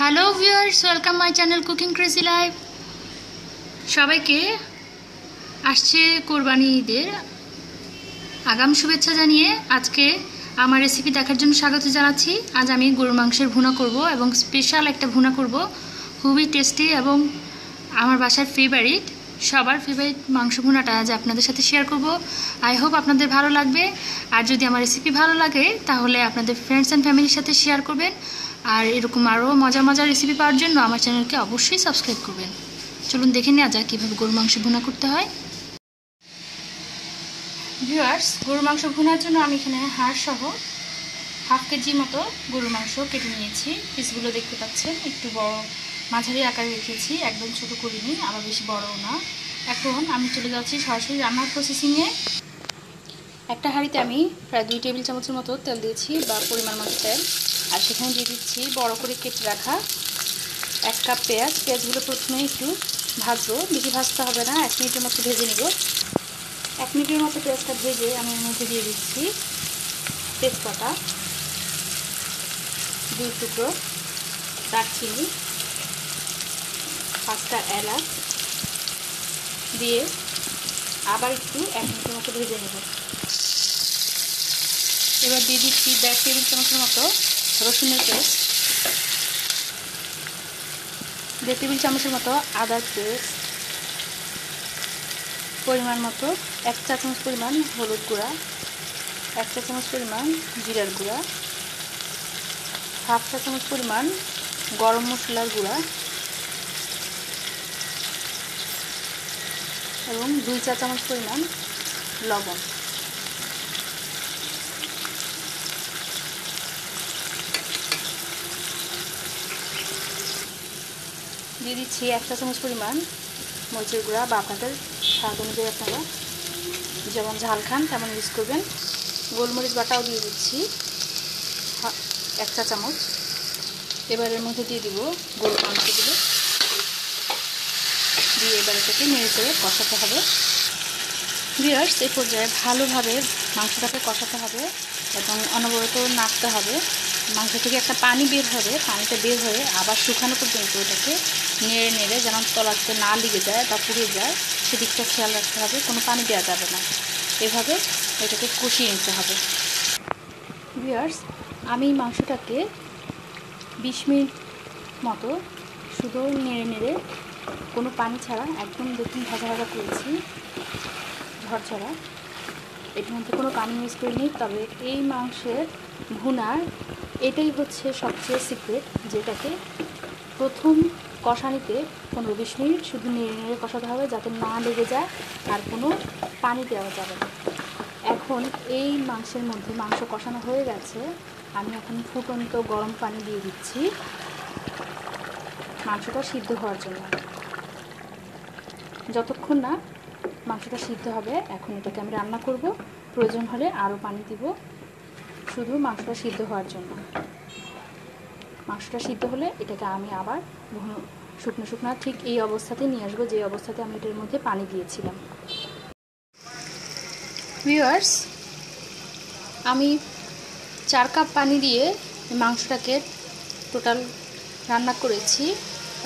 Hello viewers welcome my channel cooking crazy live সবাইকে আসছে কোরবানি ঈদের আগাম শুভেচ্ছা জানিয়ে আজকে আমার রেসিপি দেখার জন্য স্বাগত জানাচ্ছি। আজ আমি গরুর মাংসের ভুনা করব এবং স্পেশাল একটা ভুনা করব। খুবই টেস্টি এবং আমার বাসার ফেভারিট সবার ফেভারিট মাংস ভুনাটা আজ আপনাদের সাথে শেয়ার করব। আই হোপ আপনাদের ভালো লাগবে। আর যদি আমার রেসিপি ভালো লাগে, তাহলে আপনাদের ফ্রেন্ডস অ্যান্ড ফ্যামিলির সাথে শেয়ার করবেন। আর এরকম আরও মজার মজার রেসিপি পাওয়ার জন্য আমার চ্যানেলকে অবশ্যই সাবস্ক্রাইব করবেন। চলুন দেখে নেওয়া যাক কীভাবে গরু মাংস ভুনা করতে হয়। ভিউয়ার্স গরু মাংস ভুনার জন্য আমি এখানে হাড় সহ হাফ কেজি মতো গরুর মাংস কেটে নিয়েছি। পিসগুলো দেখতে পাচ্ছেন, একটু বড় মাঝারি আকারে রেখেছি, একদম ছোট করিনি, আবার বেশি বড়ও না। এখন আমি চলে যাচ্ছি সরাসরি রান্নার প্রসেসিংয়ে একটা হাঁড়িতে আমি প্রায় দুই টেবিল চামচের মতো তেল দিয়েছি বা পরিমাণ মতো তেল। আর সেখানে দিয়ে দিচ্ছি বড় করে কেটে রাখা এক কাপ পেঁয়াজ। পেঁয়াজগুলো প্রথমে একটু ভাজবো। বেশি ভাজতে হবে না, এক মিনিটের মতো ভেজে নেব। এক মিনিটের মতো পেঁয়াজটা ভেজে আমি এর মধ্যে দিয়ে দিচ্ছি তেজপাতা, দুই টুকরো দারচিনি, পাঁচটা এলাচ দিয়ে আবার একটু এক মিনিটের মতো ভেজে নেব। এবার দিয়ে দিচ্ছি দেড় টেবিল চামচের মতো রসুনের পেস্ট দেড় টেবিল চামচের মতো আদার পেস্ট, পরিমাণ মতো এক চা চামচ পরিমাণ হলুদ গুঁড়া, এক চা চামচ পরিমাণ জিরার গুঁড়া, হাফ চা চামচ পরিমাণ গরম মশলার গুঁড়া এবং দুই চা চামচ পরিমাণ লবণ। দিয়ে দিচ্ছি এক চা চামচ পরিমাণ মরিচের গুঁড়া বা আপনাদের স্বাদ অনুযায়ী আপনারা যেমন ঝাল খান তেমন ইউজ করবেন। গোলমরিচ বাটাও দিয়ে দিচ্ছি। এক চা চামচ। এবার এর মধ্যে দিয়ে দিব গরুর মাংসগুলো দিয়ে এবার এটাকে নেড়ে চেড়ে কষাতে হবে। বিয়ার্স এই পর্যায়ে ভালোভাবে মাংসটাকে কষাতে হবে এবং অনবরত নাড়তে হবে। মাংস থেকে একটা পানি বের হবে, পানিটা বের হয়ে আবার শুকানো পর্যন্ত ওটাকে নেড়ে নেড়ে যেন তলাতে না লেগে যায় বা পুড়ে যায়, সেদিকটা খেয়াল রাখতে হবে, কোনো পানি দেওয়া যাবে না। এভাবে এটাকে কষিয়ে নিতে হবে। বিয়ার্স আমি মাংসটাকে বিশ মিনিট মতো শুধু নেড়ে নেড়ে কোনো পানি ছাড়া একদম দেখুন ভাজা ভাজা করেছি, ঝরঝরা। এটার মধ্যে কোনো পানি মিস করিনি, তবে এই মাংসের ভুনার এটাই হচ্ছে সবচেয়ে সিক্রেট যেটাকে প্রথম কষানিতে পনেরো বিশ মিনিট শুধু নেড়ে নেড়ে কষাতে হবে যাতে না লেগে যায় আর কোনো পানি দেওয়া যাবে না। এখন এই মাংসের মধ্যে মাংস কষানো হয়ে গেছে। আমি এখন ফুটন্ত গরম পানি দিয়ে দিচ্ছি মাংসটা সিদ্ধ হওয়ার জন্য। যতক্ষণ না মাংসটা সিদ্ধ হবে, এখন এটাকে আমি রান্না করব। প্রয়োজন হলে আরও পানি দিব। শুধু মাংসটা সিদ্ধ হওয়ার জন্য। মাংসটা সিদ্ধ হলে এটাকে আমি আবার শুকনো শুকনো, ঠিক এই অবস্থাতে নিয়ে আসব, যে অবস্থাতে আমি এটার মধ্যে পানি দিয়েছিলাম। ভিউয়ার্স আমি চার কাপ পানি দিয়ে মাংসটাকে টোটাল রান্না করেছি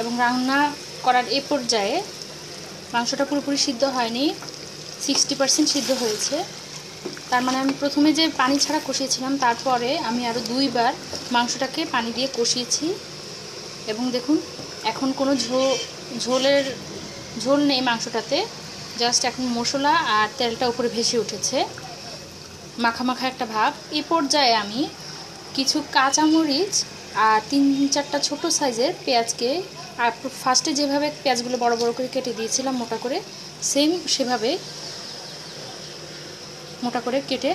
এবং রান্না করার এ পর্যায়ে মাংসটা পুরোপুরি সিদ্ধ হয়নি সিক্সটি পার্সেন্ট সিদ্ধ হয়েছে। তার মানে আমি প্রথমে যে পানি ছাড়া কষিয়েছিলাম, তারপরে আমি আরও দুইবার মাংসটাকে পানি দিয়ে কষিয়েছি। এবং দেখুন, এখন কোনো ঝোলের, ঝোল নেই মাংসটাতে। জাস্ট এখন মশলা আর তেলটা উপরে ভেসে উঠেছে। মাখা মাখা একটা ভাব। এ পর্যায়ে আমি কিছু কাঁচামরিচ আর তিন, চারটা ছোট সাইজের পেঁয়াজকে, আর ফার্স্টে যেভাবে পেঁয়াজগুলো বড় বড় করে কেটে দিয়েছিলাম মোটা করে, সেম সেভাবে মোটা করে কেটে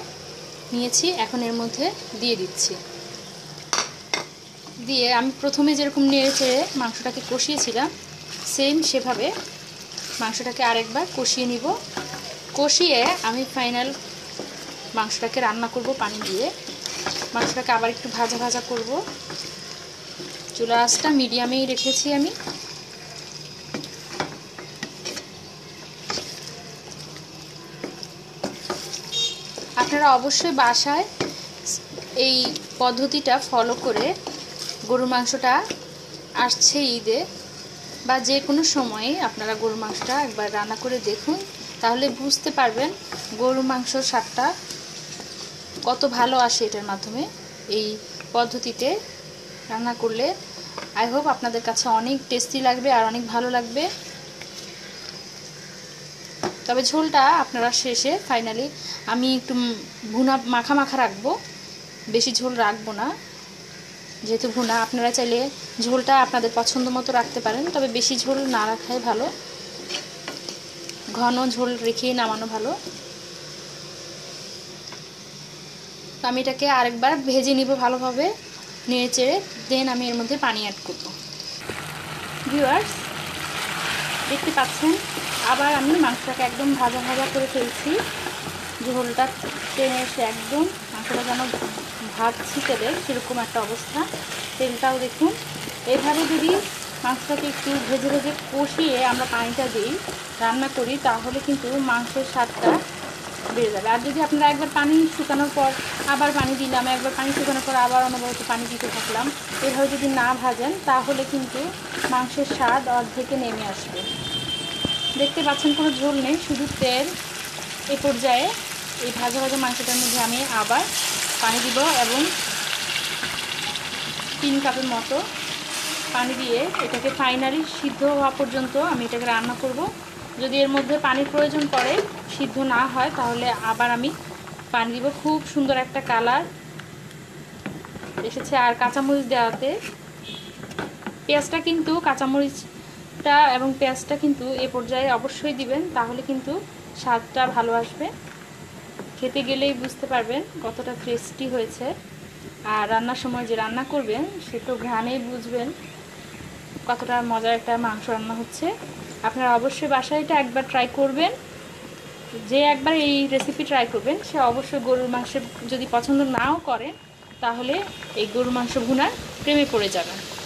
নিয়েছি, এখন এর মধ্যে দিয়ে দিচ্ছি। দিয়ে আমি প্রথমে যেরকম নেড়ে চেড়ে মাংসটাকে কষিয়েছিলাম সেম সেভাবে মাংসটাকে আরেকবার কষিয়ে নিব। কষিয়ে আমি ফাইনাল মাংসটাকে রান্না করব পানি দিয়ে। মাংসটাকে আবার একটু ভাজা ভাজা করব। চুলা মিডিয়ামেই রেখেছি আমি। আপনারা অবশ্যই বাসায় এই পদ্ধতিটা ফলো করে গরুর মাংসটা আসছে ঈদে বা যে কোনো সময়ে আপনারা গরু মাংসটা একবার রান্না করে দেখুন, তাহলে বুঝতে পারবেন গরু মাংসর স্বাদটা কত ভালো আসে এটার মাধ্যমে। এই পদ্ধতিতে রান্না করলে আই হোপ আপনাদের কাছে অনেক টেস্টি লাগবে আর অনেক ভালো লাগবে। তবে ঝোলটা আপনারা শেষে ফাইনালি আমি একটু ভুনা মাখা মাখা রাখব। বেশি ঝোল রাখব না। যেহেতু ভুনা, আপনারা চাইলে ঝোলটা আপনাদের পছন্দ মতো রাখতে পারেন, তবে বেশি ঝোল না রাখাই ভালো। ঘন ঝোল রেখেই নামানো ভালো। তো আমি এটাকে আরেকবার ভেজে নিব ভালোভাবে, নেড়ে চেড়ে, দেন আমি এর মধ্যে পানি অ্যাড করব। ভিউয়ার্স দেখতে পাচ্ছেন, আবার আমি মাংসটাকে একদম ভাজা ভাজা করে ফেলছি। ঝোলটা টেনে এসে একদম মাংসটা যেন ভাজছি তেলে, সেরকম একটা অবস্থা। তেলটাও দেখুন, এভাবে যদি মাংসটাকে একটু ভেজে ভেজে কষিয়ে আমরা পানিটা দিই, রান্না করি, তাহলে কিন্তু মাংসের স্বাদটা বেড়ে যাবে। আর যদি আপনারা একবার পানি শুকানোর পর আবার পানি দিলাম, একবার পানি শুকানোর পর আবার অনবরত পানি দিতে থাকলাম, এভাবে যদি না ভাজেন, তাহলে কিন্তু মাংসের স্বাদ অর্ধেকে নেমে আসবে। দেখতে পাচ্ছেন, কোনো ঝোল নেই, শুধু তেল এ পর্যায়ে এই ভাজা ভাজা মাংসটার মধ্যে আমি আবার পানি দিব এবং তিন কাপের মতো পানি দিয়ে এটাকে ফাইনালি সিদ্ধ হওয়া পর্যন্ত আমি এটাকে রান্না করব। যদি এর মধ্যে পানির প্রয়োজন পড়ে, সিদ্ধ না হয়, তাহলে আবার আমি পানি দিব। খুব সুন্দর একটা কালার এসেছে। আর কাঁচামরিচ দেওয়াতে পেঁয়াজটা কিন্তু কাঁচামরিচটা এবং পেঁয়াজটা কিন্তু এ পর্যায়ে অবশ্যই দিবেন, তাহলে কিন্তু স্বাদটা ভালো আসবে। খেতে গেলেই বুঝতে পারবেন কতটা টেস্টি হয়েছে। আর রান্নার সময় যে রান্না করবেন, সে তো ঘ্রাণেই বুঝবেন কতটা মজার একটা মাংস রান্না হচ্ছে। আপনারা অবশ্যই বাসায় এটা একবার ট্রাই করবেন। যে একবার এই রেসিপি ট্রাই করবেন, সে অবশ্যই গরুর মাংস যদি পছন্দ নাও করেন, তাহলে এই গরুর মাংস ভুনার প্রেমে পড়ে যাবেন।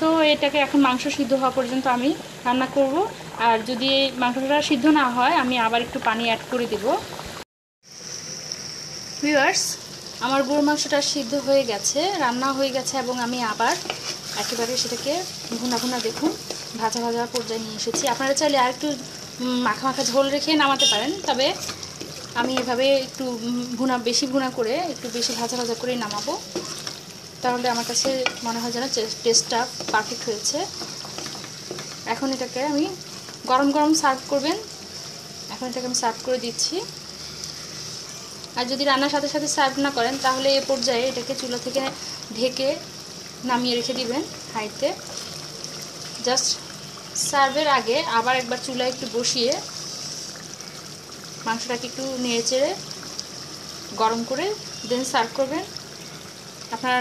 সো এটাকে এখন মাংস সিদ্ধ হওয়া পর্যন্ত আমি রান্না করব। আর যদি মাংসটা সিদ্ধ না হয়, আমি আবার একটু পানি অ্যাড করে দেব। ভিউয়ার্স আমার গরু মাংসটা সিদ্ধ হয়ে গেছে, রান্না হয়ে গেছে এবং আমি আবার একেবারে সেটাকে ভুনা ভুনা দেখুন, ভাজা ভাজা পর্যায়ে নিয়ে এসেছি। আপনারা চাইলে আর একটু মাখা মাখা ঝোল রেখে নামাতে পারেন, তবে আমি এভাবে একটু ভুনা বেশি ভুনা করে একটু বেশি ভাজা ভাজা করে নামাবো। তাহলে আমার কাছে মনে হয় যেন টেস্টটা পারফেক্ট হয়েছে। এখন এটাকে আমি গরম গরম সার্ভ করবেন। এখন এটাকে আমি সার্ভ করে দিচ্ছি। আর যদি রান্নার সাথে সাথে সার্ভ না করেন, তাহলে এ পর্যায়ে এটাকে চুলা থেকে ঢেকে নামিয়ে রেখে দিবেন হাইতে জাস্ট সার্ভের আগে আবার একবার চুলায় একটু বসিয়ে মাংসটাকে একটু নেড়ে চেড়ে গরম করে দেন সার্ভ করবেন। আপনার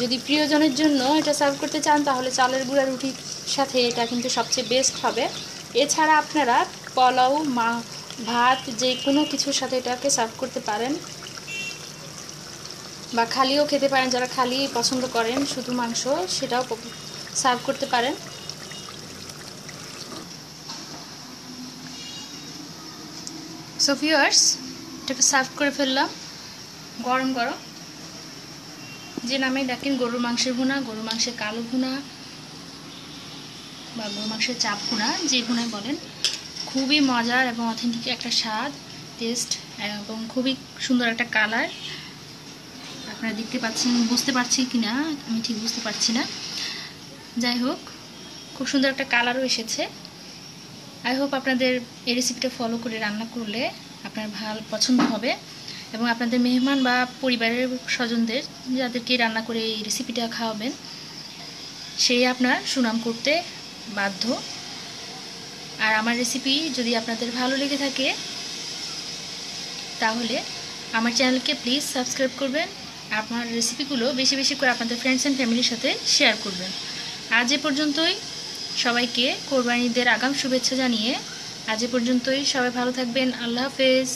যদি প্রিয়জনের জন্য এটা সার্ভ করতে চান, তাহলে চালের গুঁড়া রুটির সাথে এটা কিন্তু সবচেয়ে বেস্ট হবে। এছাড়া আপনারা পোলাও, মা, ভাত যে কোনো কিছুর সাথে এটাকে সার্ভ করতে পারেন। বা খালিও খেতে পারেন, যারা খালি পছন্দ করেন, শুধু মাংস সেটাও সার্ভ করতে পারেন। সো ভিউয়ার্স এটাকে সার্ভ করে ফেললাম। গরম গরম। যে নামে ডাকেন গরুর মাংসের ভুনা, গরুর মাংসের কালো ভুনা বা গরু মাংসের চাপ ভুনা, যে ভুনায় বলেন, খুবই মজার এবং অথেন্টিক একটা স্বাদ টেস্ট এবং খুবই সুন্দর একটা কালার আপনারা দেখতে পাচ্ছেন, বুঝতে পারছি কি না আমি ঠিক বুঝতে পারছি না। যাই হোক, খুব সুন্দর একটা কালারও এসেছে। আই হোপ আপনাদের এই রেসিপিটা ফলো করে রান্না করলে আপনার ভালো পছন্দ হবে। এবং আপনাদের মেহমান বা পরিবারের স্বজনদের যাদেরকে রান্না করে এই রেসিপিটা খাওয়াবেন, সেই আপনার সুনাম করতে বাধ্য। আর আমার রেসিপি যদি আপনাদের ভালো লেগে থাকে, তাহলে আমার চ্যানেলকে প্লিজ সাবস্ক্রাইব করবেন, আপনার রেসিপিগুলো বেশি বেশি করে আপনাদের ফ্রেন্ডস অ্যান্ড ফ্যামিলির সাথে শেয়ার করবেন। আজ এ পর্যন্তই। সবাইকে কোরবানিদের আগাম শুভেচ্ছা জানিয়ে আজ এ পর্যন্তই। সবাই ভালো থাকবেন। আল্লাহ হাফেজ।